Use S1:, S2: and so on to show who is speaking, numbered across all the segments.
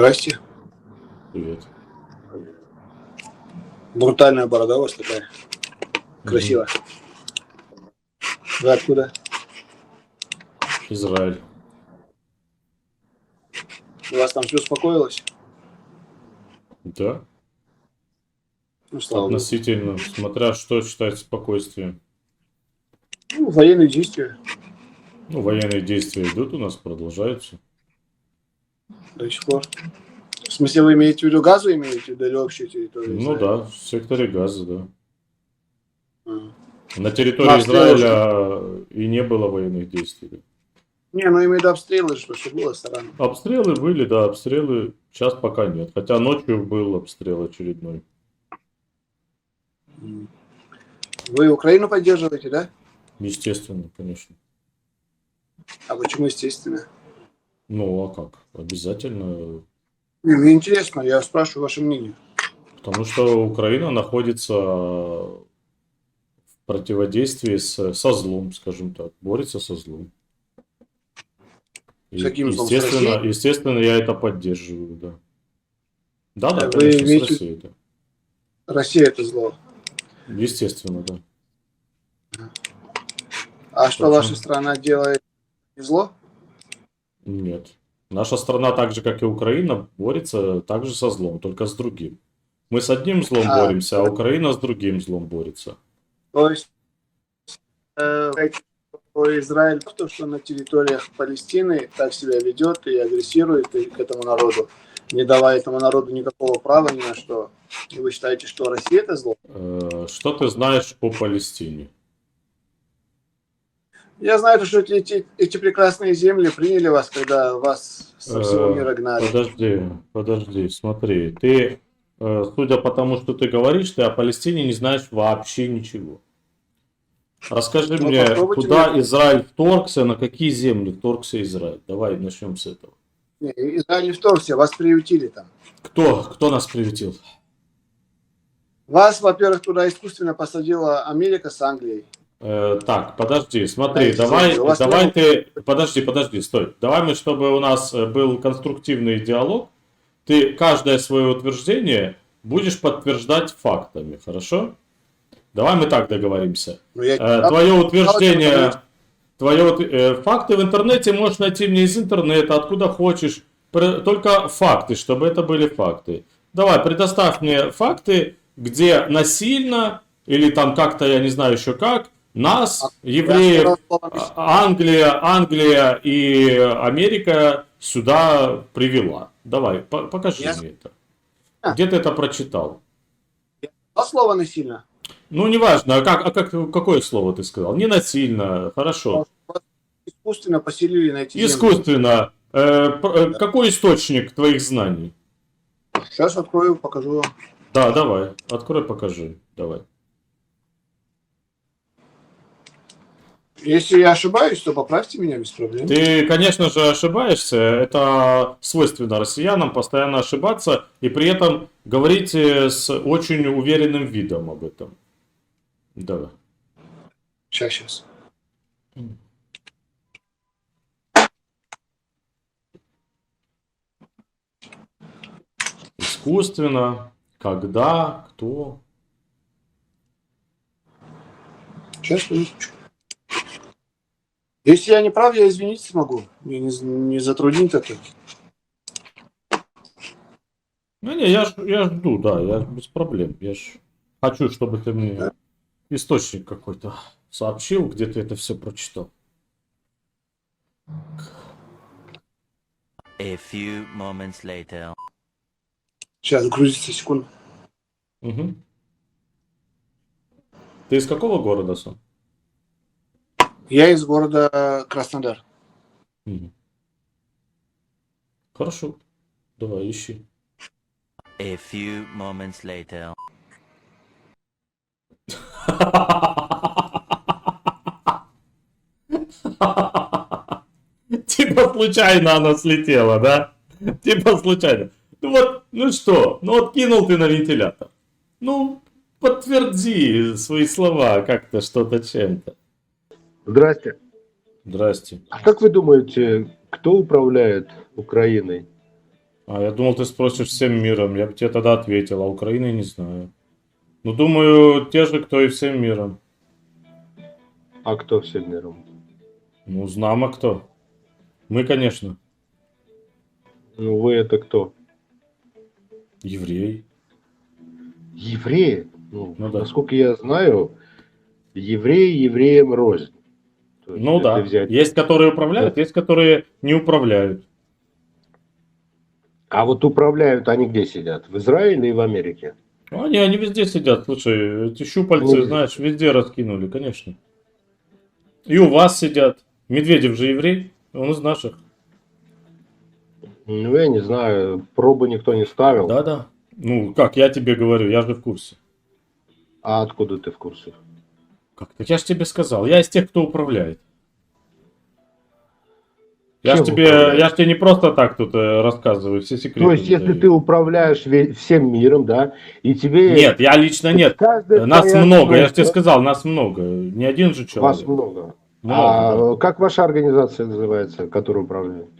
S1: Здрасте.
S2: Привет.
S1: Брутальная борода у вас такая. Красиво. Вы откуда?
S2: Израиль.
S1: У вас там все успокоилось?
S2: Да,
S1: Ну, слава богу.
S2: относительно, смотря что считать спокойствием.
S1: Ну, военные действия
S2: Ну, военные действия идут у нас, продолжаются.
S1: До сих пор. В смысле, вы имеете в виду газу, имеете в виду или общую территорию?
S2: Ну
S1: Израиля?
S2: да, в секторе газа, да.
S1: А.
S2: На территории
S1: обстрелы
S2: Израиля и не было военных действий.
S1: Не, ну имею в виду обстрелы, что, что было стороны.
S2: Обстрелы были, да, обстрелы сейчас пока нет. Хотя ночью был обстрел очередной.
S1: Вы Украину поддерживаете, да?
S2: Естественно, конечно.
S1: А почему естественно?
S2: Ну, а как? Обязательно.
S1: Не, Мне интересно, я спрашиваю ваше мнение.
S2: Потому что Украина находится в противодействии с, со злом, скажем так. Борется со злом. И,
S1: каким
S2: естественно, естественно, я это поддерживаю, да. Да, да,
S1: Вы
S2: конечно,
S1: имеете-
S2: с Россией, да.
S1: Россия это зло.
S2: Естественно, да.
S1: А что
S2: Почему?
S1: ваша страна делает не зло?
S2: Нет. Наша страна, так же, как и Украина, борется также со злом, только с другим. Мы с одним злом
S1: А.
S2: боремся, а Украина с другим злом борется.
S1: То есть э, что Израиль, то, что на территориях Палестины так себя ведет и агрессирует и к этому народу, не давая этому народу никакого права ни на что. И вы считаете, что Россия это зло?
S2: Э, Что ты знаешь о Палестине?
S1: Я знаю, что эти, эти, прекрасные земли приняли вас, когда вас со всего
S2: Э,
S1: мира гнали.
S2: Подожди, подожди, смотри. Ты, э, судя по тому, что ты говоришь, ты о Палестине не знаешь вообще ничего. Расскажи
S1: Ну,
S2: мне, куда
S1: мне.
S2: Израиль вторгся, на какие земли вторгся Израиль? Давай начнем с этого.
S1: Не, Израиль не вторгся, вас приютили там.
S2: Кто, кто нас приютил?
S1: Вас, во-первых, туда искусственно посадила Америка с Англией.
S2: Э, так, подожди, смотри, давай, давай ты, подожди, подожди, стой. Давай мы, чтобы у нас э, был конструктивный диалог, ты каждое свое утверждение будешь подтверждать фактами, хорошо? Давай мы так договоримся.
S1: Но я
S2: Э, твое утверждение, твое, э, факты в интернете можешь найти мне из интернета, откуда хочешь, только факты, чтобы это были факты. Давай, предоставь мне факты, где насильно или там как-то, я не знаю еще как, нас,
S1: Я
S2: евреев, а- Англия, Англия и Америка сюда привела. Давай, по- покажи
S1: Я-
S2: мне это.
S1: А.
S2: Где ты это прочитал?
S1: «А» слово насильно.
S2: Ну, неважно, а как, а как, какое слово ты сказал? Не насильно, хорошо.
S1: Искусственно поселили на эти.
S2: Искусственно. Э, э, какой источник твоих знаний?
S1: Сейчас открою, покажу.
S2: Да, давай, открой, покажи. Давай.
S1: Если я ошибаюсь, то поправьте меня без проблем.
S2: Ты, конечно же, ошибаешься. Это свойственно россиянам постоянно ошибаться и при этом говорить э, с очень уверенным видом об этом. Давай.
S1: Сейчас, сейчас.
S2: Искусственно. Когда, кто.
S1: Сейчас, минуточку. Если я не прав, я извиниться смогу. Мне не, не затруднит это.
S2: Ну, не, я, ж- я жду, да, я без проблем. Я ж хочу, чтобы ты мне источник какой-то сообщил, где ты это все прочитал.
S3: A few moments later.
S1: Сейчас, грузится секунду.
S2: Мгм. Ты из какого города сам?
S1: Я из города Краснодар.
S2: Мгм. Хорошо. Давай, ищи.
S3: A few moments later.
S2: Типа случайно она слетела, да? Типа случайно. Ну вот, ну что, ну вот кинул ты на вентилятор. Ну, подтверди свои слова как-то, что-то чем-то.
S4: Здрасте.
S2: Здрасте.
S4: А как вы думаете, кто управляет Украиной?
S2: А я думал, ты спросишь всем миром. Я бы тебе тогда ответил, а Украины не знаю. Ну, думаю, те же, кто и всем миром.
S4: А кто всем миром?
S2: Ну, знамо кто. Мы, конечно,
S4: Ну вы это кто?
S2: евреи.
S4: Евреи? Ну,
S2: Ну да.
S4: насколько я знаю, евреи евреям рознь.
S2: Ну
S4: если
S2: да.
S4: взять-
S2: Есть, которые управляют, есть, которые не управляют.
S4: А вот управляют они где сидят? В Израиле и в Америке?
S2: Ну, Они, они везде сидят. Слушай, эти щупальцы,
S4: Ну,
S2: знаешь, везде раскинули, конечно. И у вас сидят. Медведев же еврей, он из наших.
S4: Ну, я не знаю, пробы никто не ставил.
S2: Да-да. Ну, как я тебе говорю, я же в курсе.
S4: А откуда ты в курсе?
S2: Как? Так я же тебе сказал, я из тех, кто управляет. Я ж тебе,
S4: управляет?
S2: я ж тебе не просто так тут э, рассказываю, все секреты.
S4: То есть, если
S2: выдаю.
S4: ты управляешь всем миром, да, и тебе...
S2: Нет, я лично нет.
S4: Каждая
S2: Нас
S4: твоя
S2: много, я же тебе сказал, нас много. Не один же человек.
S4: Вас много.
S2: Много,
S4: а
S2: да.
S4: как ваша организация называется, которая управляет?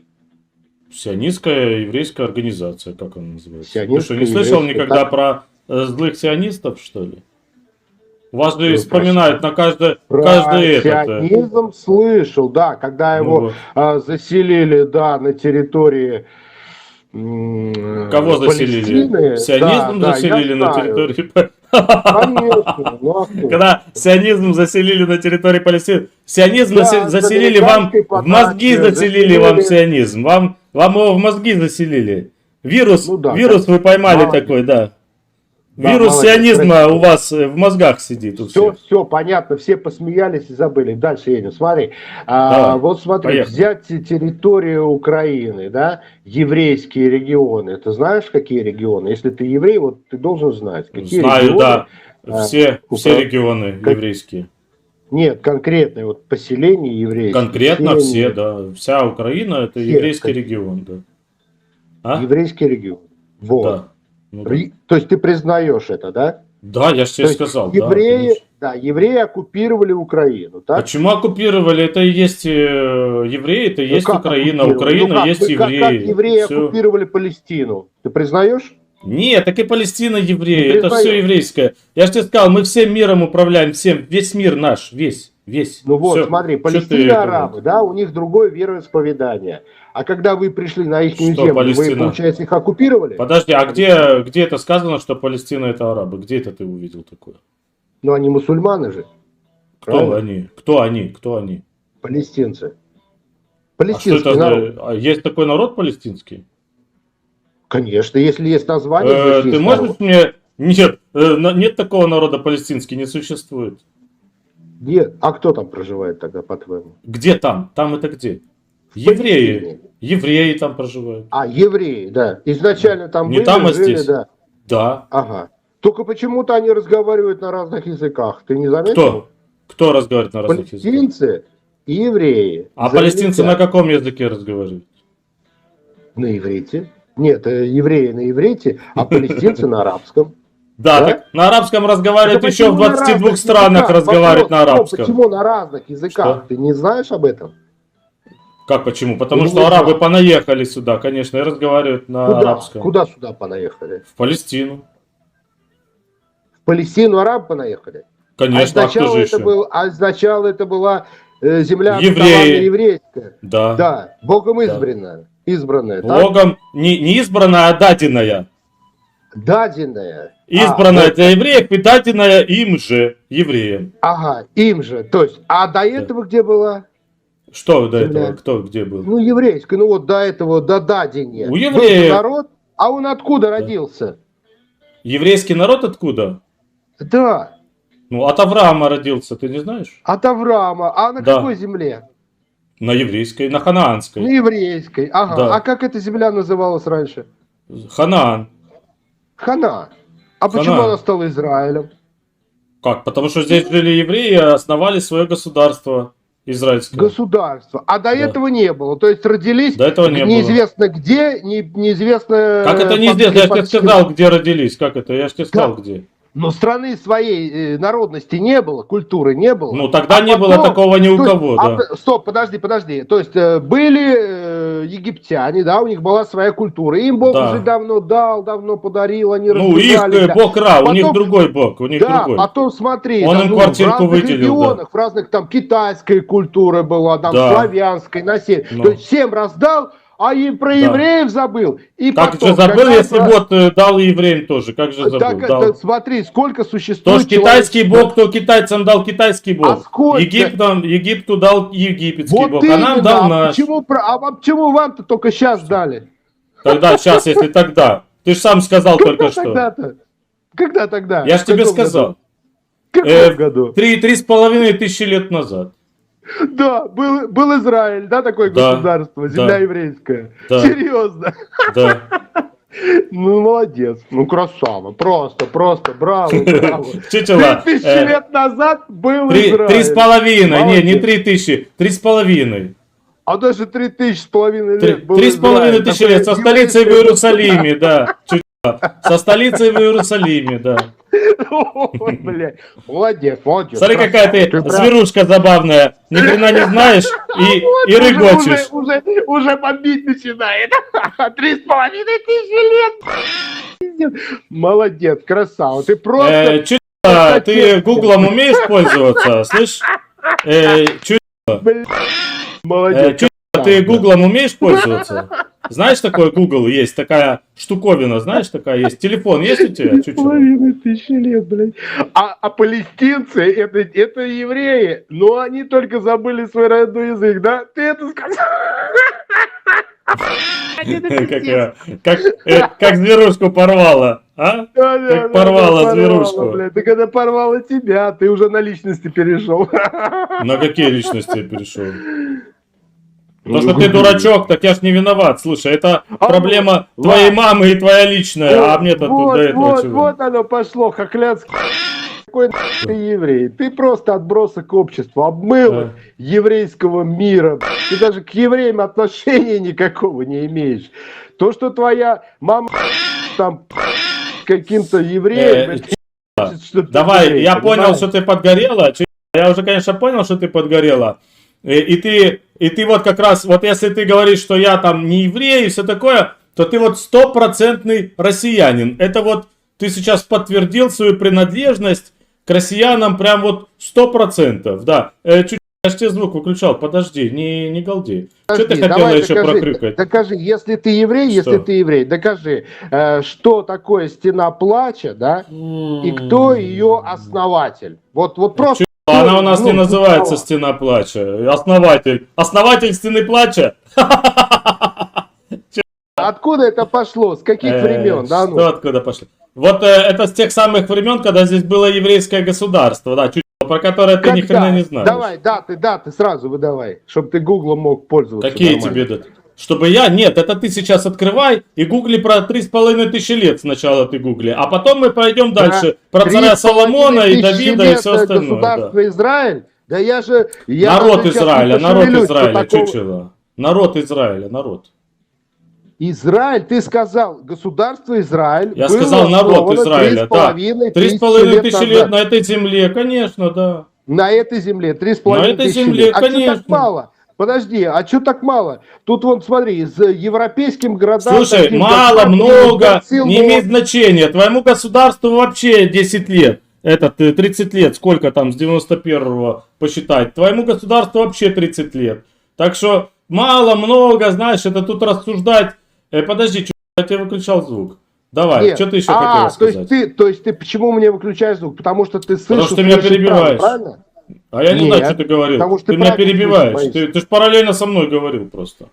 S2: Сионистская еврейская организация, как она называется? Ты
S4: Сионистская
S2: что, не слышал никогда
S4: как?
S2: про э, злых сионистов, что ли? Вас же вспоминают на каждое,
S4: Про
S2: каждое это. э.
S4: сионизм слышал, да, когда
S2: Ну
S4: его
S2: вот.
S4: а, заселили, да, на территории
S2: Кого заселили?
S4: Палестины.
S2: Сионизм
S4: Да, да,
S2: заселили
S4: я
S2: на
S4: знаю.
S2: территории...
S4: Конечно, ну а?
S2: Когда сионизм заселили на территории Палестины, сионизм
S4: Да,
S2: заселили вам, в мозги
S4: подачи
S2: заселили вам
S4: заселили.
S2: сионизм, вам, вам его в мозги заселили. Вирус,
S4: Ну да,
S2: вирус вы поймали
S4: молодец.
S2: такой, да.
S4: Да,
S2: Вирус
S4: молодец,
S2: сионизма
S4: спасибо.
S2: у вас э, в мозгах сидит
S4: Все,
S2: всех.
S4: все понятно, все посмеялись и забыли. Дальше едем. Смотри, а,
S2: Давай,
S4: вот смотри,
S2: поехали.
S4: взять те- территорию Украины, да, еврейские регионы. Ты знаешь, какие регионы? Если ты еврей, вот ты должен знать, какие
S2: Знаю,
S4: регионы.
S2: да.
S4: а,
S2: Все, все
S4: упра-
S2: регионы
S4: как-
S2: еврейские.
S4: Нет, конкретные вот поселения еврейские.
S2: Конкретно
S4: поселения,
S2: все, да. Вся Украина это
S4: Все,
S2: еврейский
S4: как-
S2: регион, да. А?
S4: Еврейский регион. Вот.
S2: Да. Ну да.
S4: То есть ты признаешь это, да?
S2: Да, я же
S4: То
S2: тебе
S4: есть
S2: сказал. да,
S4: евреи,
S2: конечно.
S4: да, евреи оккупировали Украину, так?
S2: Почему оккупировали? Это и есть э, евреи, это и
S4: Ну,
S2: есть Украина,
S4: оккупировали?
S2: Украина
S4: Ну, как?
S2: есть
S4: Вы как-
S2: евреи.
S4: Как, евреи
S2: Всё.
S4: оккупировали Палестину? Ты признаешь?
S2: Нет, так и Палестина евреи, это все еврейское. Я же тебе сказал, мы всем миром управляем, всем, весь мир наш, весь, весь.
S4: Ну вот,
S2: Всё.
S4: смотри, Палестина арабы, да, у них другое вероисповедание. А когда вы пришли на их землю,
S2: Палестина?
S4: вы, получается, их оккупировали?
S2: Подожди, а где, где это сказано, что Палестина это арабы? Где это ты увидел такое?
S4: Но они мусульманы же.
S2: Кто
S4: Правильно?
S2: они? Кто они? Кто они?
S4: Палестинцы.
S2: А что
S4: Палестинский
S2: это
S4: народ.
S2: а Есть такой народ палестинский?
S4: Конечно, если есть название,
S2: Э, ты можешь
S4: народ.
S2: мне... Нет, э, нет такого народа палестинский, не существует.
S4: Нет. А кто там проживает тогда, по-твоему?
S2: Где там? Там это где? Евреи. Евреи там проживают.
S4: А, евреи, да. Изначально там
S2: Не
S4: были,
S2: там, а
S4: жили,
S2: здесь.
S4: да.
S2: Да.
S4: Ага. Только почему-то они разговаривают на разных языках. Ты не заметил?
S2: Кто? Кто разговаривает на разных языках?
S4: Палестинцы и евреи.
S2: А палестинцы на каком языке разговаривают?
S4: На иврите. Нет, э, евреи на иврите, а палестинцы на арабском.
S2: Да,
S4: Да?
S2: так на арабском разговаривают еще в
S4: почему на
S2: 22
S4: разных
S2: странах разговаривают на арабском.
S4: Почему на разных языках? Ты не знаешь об этом?
S2: Как почему? Потому
S4: Ну,
S2: что
S4: не
S2: арабы понаехали сюда, конечно, и разговаривают на
S4: Куда?
S2: арабском.
S4: Куда сюда понаехали?
S2: В Палестину.
S4: В Палестину арабы понаехали. а
S2: Конечно, а кто
S4: сначала
S2: же
S4: это,
S2: еще?
S4: был, а сначала это была э, земля
S2: Евреи.
S4: еврейская.
S2: Да.
S4: Да, Богом
S2: Да.
S4: избранная. Избранная. так?
S2: Богом не, не избранная, а даденная.
S4: Даденная.
S2: Избранная
S4: А,
S2: для евреев и даденная им же, евреям.
S4: Ага, им же. То есть, а до этого где была?
S2: Что до этого? Кто где был?
S4: Ну, еврейская. Ну, вот до этого, до дадения.
S2: У
S4: Был
S2: евреев.
S4: народ, а он откуда родился?
S2: Еврейский народ откуда?
S4: Да,
S2: Ну, от Авраама родился, ты не знаешь?
S4: от Авраама. А на
S2: Да.
S4: какой земле?
S2: На еврейской, на
S4: На
S2: ханаанской.
S4: еврейской. Ага.
S2: Да.
S4: А как эта земля называлась раньше?
S2: Ханаан.
S4: Хана. А почему
S2: Ханаан.
S4: она стала Израилем?
S2: Как? Потому что здесь жили евреи и основали свое государство израильское.
S4: Государство. А до этого не было. То есть родились
S2: До этого не было.
S4: неизвестно где, не, неизвестно...
S2: Как это неизвестно? Я же тебе сказал, где родились. Как это? Я же тебе сказал, где.
S4: Но страны своей э, народности не было, культуры не было.
S2: Ну, тогда
S4: А
S2: не было
S4: потом-
S2: такого ни у
S4: есть-
S2: кого,
S4: а,
S2: да.
S4: п- стоп, подожди, подожди. То есть э, были э, египтяне, да, у них была своя культура. Им Бог
S2: Да.
S4: уже давно дал, давно подарил, они
S2: Ну, их э,
S4: да.
S2: бог Ра, у них другой бог, у них
S4: Да,
S2: другой.
S4: потом смотри,
S2: Он
S4: там,
S2: им
S4: ну,
S2: квартирку
S4: в разных
S2: выделил, да.
S4: регионах, в разных там китайская культура была, там
S2: Да.
S4: славянской, на север.
S2: Ну.
S4: То есть всем раздал, а и про евреев забыл. И
S2: Как
S4: потом,
S2: же забыл,
S4: когда
S2: если вот э, дал евреям тоже, как же забыл?
S4: Так,
S2: дал.
S4: это, смотри, сколько
S2: То
S4: существует
S2: ж китайский бог, то китайцам дал китайский бог.
S4: А сколько?
S2: Египтам, Египту дал египетский
S4: Вот
S2: бог, а нам дал
S4: а
S2: наш.
S4: почему, а почему вам-то только сейчас дали?
S2: Тогда, сейчас, если тогда. Ты же сам сказал только
S4: Когда
S2: что.
S4: тогда-то? Когда тогда?
S2: Я ж
S4: В
S2: тебе сказал.
S4: году? В
S2: Э,
S4: году?
S2: Три, три с половиной тысячи лет назад.
S4: Да, был, был Израиль, да, такое
S2: Да,
S4: государство, земля
S2: да.
S4: еврейская.
S2: Да.
S4: Серьезно.
S2: Да.
S4: Ну, молодец. Ну, красава. Просто, просто, браво, браво.
S2: Чучело.
S4: Три тысячи
S2: э,
S4: лет назад был
S2: Три,
S4: Израиль.
S2: три с половиной, не, не
S4: Молодец.
S2: три тысячи, три с половиной.
S4: А даже три тысячи с половиной лет был
S2: три с половиной тысячи лет со столицей в Иерусалиме, да. Чучело. Со столицей в Иерусалиме, да.
S4: Ой, блядь. Молодец, молодец.
S2: Смотри, какая ты зверушка забавная. Ни хрена не знаешь и, и рыгочешь.
S4: Уже, уже, уже бомбить начинает. Три с половиной тысячи лет. Молодец, красава. Ты просто...
S2: Э, ты гуглом умеешь пользоваться, слышь? Э, э,
S4: Молодец.
S2: Чучело, ты гуглом умеешь пользоваться? Знаешь, такой Google есть, такая штуковина, знаешь, такая есть. Телефон есть у тебя,
S4: половиной тысячи лет, блядь. А, а палестинцы, это, это евреи, но они только забыли свой родной язык, да? Ты это сказал?
S2: Как, я- как, э, как зверушку порвала, а?
S4: Да, да,
S2: Как
S4: да,
S2: порвала
S4: да,
S2: зверушку.
S4: блядь. Ты когда порвала тебя, ты уже на личности перешел.
S2: На какие личности я перешел?
S4: Ну,
S2: То, что ты дурачок, так я ж не виноват. Слушай, это
S4: А,
S2: проблема
S4: ну,
S2: твоей мамы и твоя личная, а мне-то тут
S4: вот,
S2: до этого
S4: вот,
S2: чего?
S4: вот оно пошло, хохлядский. Какой ты еврей? Ты просто отбросок общества, обмылок
S2: Да.
S4: еврейского мира. Ты даже к евреям отношения никакого не имеешь. То, что твоя мама там каким-то евреем,
S2: Э,
S4: это значит, что ты
S2: Давай,
S4: еврей,
S2: я понял,
S4: понимаешь?
S2: что ты подгорела. Чё- Я уже, конечно, понял, что ты подгорела. И, и ты, и ты вот как раз, вот если ты говоришь, что я там не еврей и все такое, то ты вот стопроцентный россиянин. Это вот ты сейчас подтвердил свою принадлежность к россиянам прям вот сто процентов. Да. Э, чуть я ж тебе звук выключал, подожди, не, не голди. Что ты
S4: Подожди,
S2: хотела
S4: давай
S2: еще
S4: докажи? Докажи, если ты еврей, если
S2: Что?
S4: ты еврей, докажи, э, что такое стена плача, да, и кто ее основатель. Вот, вот просто.
S2: Она у нас
S4: ну,
S2: не называется
S4: ну,
S2: стена плача. Основатель. Основатель стены плача?
S4: Откуда это пошло? С каких
S2: Э,
S4: времен? Да, ну?
S2: Что откуда пошло? Вот э, это с тех самых времен, когда здесь было еврейское государство, да, чуть про которое ты ни хрена не знаешь.
S4: Давай, даты, даты сразу выдавай, чтобы ты гуглом мог пользоваться.
S2: Какие
S4: нормально.
S2: тебе даты? Чтобы я? Нет, это ты сейчас открывай и гугли про три с половиной тысячи лет сначала ты гугли, а потом мы пойдем дальше про
S4: Три
S2: царя Соломона и Давида и все остальное. да.
S4: Государство Израиль? Да я же... Я
S2: народ Израиля, народ Израиля,
S4: такого-
S2: чучело. Народ Израиля, народ.
S4: Израиль, ты сказал, государство Израиль.
S2: Я сказал народ Израиля, да.
S4: 3,5
S2: Три с половиной тысячи лет
S4: назад.
S2: на этой земле, конечно, да.
S4: На этой земле, три с половиной тысячи
S2: земле,
S4: лет. А
S2: конечно.
S4: так мало? Подожди, а что так мало? Тут вон, смотри, с европейским городам...
S2: Слушай, мало, много,
S4: Барселона,
S2: не имеет значения. Твоему государству вообще 10 лет. Этот, э, 30 лет, сколько там с 91-го посчитать. Твоему государству вообще 30 лет. Так что мало, много, знаешь, это тут рассуждать. Э, подожди, чё, я тебе выключал звук. Давай,
S4: Нет.
S2: что ты еще
S4: а,
S2: хотел
S4: то
S2: сказать?
S4: есть ты, то есть ты почему мне выключаешь звук? Потому что ты слышишь...
S2: что ты меня
S4: слышишь
S2: перебиваешь.
S4: правильно?
S2: А я не
S4: Нет,
S2: знаю, что ты говорил.
S4: потому что
S2: ты
S4: ты
S2: меня перебиваешь. Ты, ты же параллельно со мной говорил просто.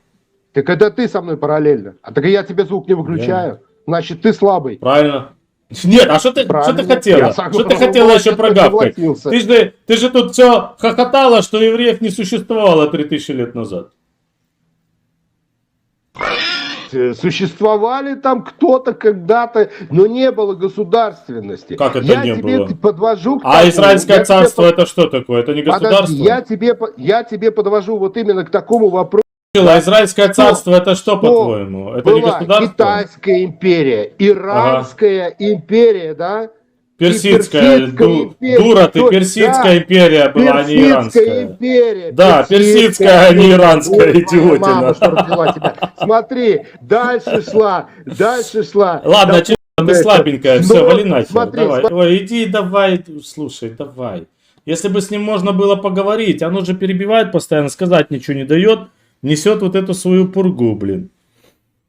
S4: Так это ты со мной параллельно. А так я тебе звук не выключаю. Значит, ты слабый.
S2: Правильно? Нет, а что ты, что ты хотела?
S4: Я.
S2: Что ты хотела еще
S4: Я согласился.
S2: Ты же, ты же тут все хохотала, что евреев не существовало 3000 лет назад.
S4: Э, Существовали там кто-то когда-то, но не было государственности.
S2: Как это
S4: я
S2: не
S4: тебе
S2: было?
S4: подвожу к
S2: А
S4: тому,
S2: Израильское
S4: я тебе
S2: царство
S4: по-
S2: это что такое? Это не
S4: Подожди,
S2: государство?
S4: я тебе, я тебе подвожу вот именно к такому вопросу.
S2: А Израильское царство это что, по-твоему? Это не государство?
S4: Китайская империя, Иранская империя, да?
S2: Персидская,
S4: Персидская
S2: ду-
S4: империя.
S2: дура ты, персидская
S4: да,
S2: империя была, а не иранская.
S4: империя.
S2: Да, персидская, а не иранская,
S4: Ой,
S2: идиотина.
S4: Мама, тебя. Смотри, дальше шла, дальше шла.
S2: Ладно, ты слабенькая, все,
S4: Но,
S2: вали нахер.
S4: смотри,
S2: давай.
S4: смотри.
S2: Ой, иди давай, слушай, давай. Если бы с ним можно было поговорить, оно же перебивает постоянно, сказать ничего не дает, несет вот эту свою пургу, блин.